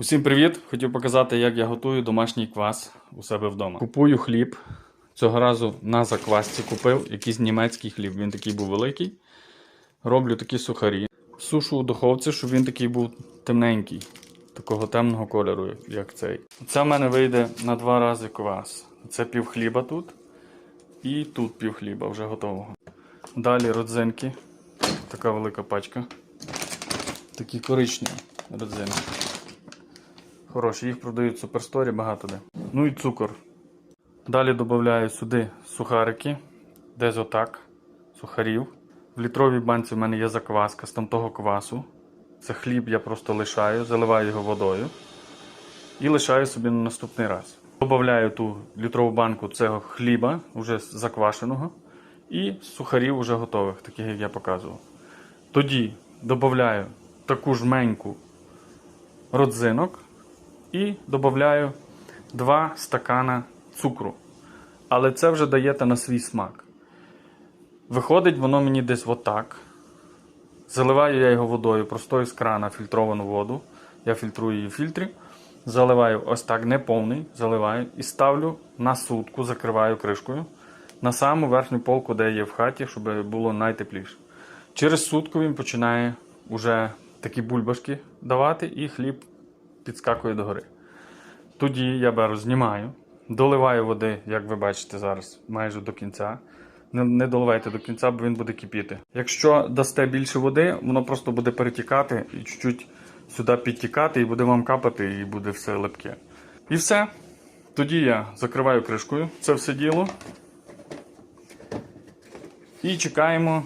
Усім привіт! Хотів показати, як я готую домашній квас у себе вдома. Купую хліб. Цього разу на заквасці купив якийсь німецький хліб. Він такий був великий. Роблю такі сухарі. Сушу у духовці, щоб він такий був темненький, такого темного кольору, як цей. Це в мене вийде на два рази квас. Це пів хліба тут. І тут пів хліба вже готового. Далі родзинки. Така велика пачка. Такі коричневі родзинки. Хороші, їх продають в суперсторі багато де. Ну і цукор. Далі додаю сюди сухарики, десь отак, сухарів. В літровій банці в мене є закваска з тамтого квасу. Це хліб я просто лишаю, заливаю його водою і лишаю собі на наступний раз. Добавляю ту літрову банку цього хліба, вже заквашеного, і сухарів вже готових, таких як я показував. Тоді додаю таку жменьку родзинок і додаю 2 стакана цукру. Але це вже даєте на свій смак. Виходить воно мені десь отак. Заливаю я його водою, простою з крана фільтровану воду. Я фільтрую її в фільтрі. Заливаю ось так, не повний, заливаю і ставлю на сутку, закриваю кришкою на саму верхню полку, де є в хаті, щоб було найтепліше. Через сутку він починає вже такі бульбашки давати, і хліб підскакує догори. Тоді я беру, знімаю, доливаю води, як ви бачите зараз, майже до кінця. Не, не доливайте до кінця, бо він буде кипіти. Якщо дасте більше води, воно просто буде перетікати і чуть-чуть сюди підтікати, і буде вам капати, і буде все липке. І все. Тоді я закриваю кришкою це все діло. І чекаємо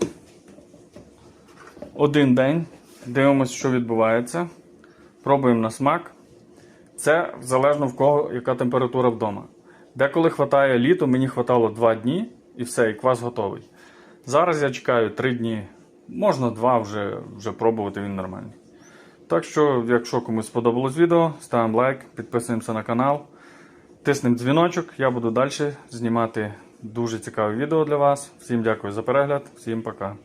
один день. Дивимося, що відбувається. Пробуємо на смак. Це залежно в кого яка температура вдома. Деколи хватає літо, мені хватало 2 дні і все, і квас готовий. Зараз я чекаю 3 дні, можна 2 вже, вже пробувати, він нормальний. Так що, якщо комусь сподобалось відео, ставимо лайк, підписуємося на канал, тиснемо дзвіночок, я буду далі знімати дуже цікаве відео для вас. Всім дякую за перегляд, всім пока.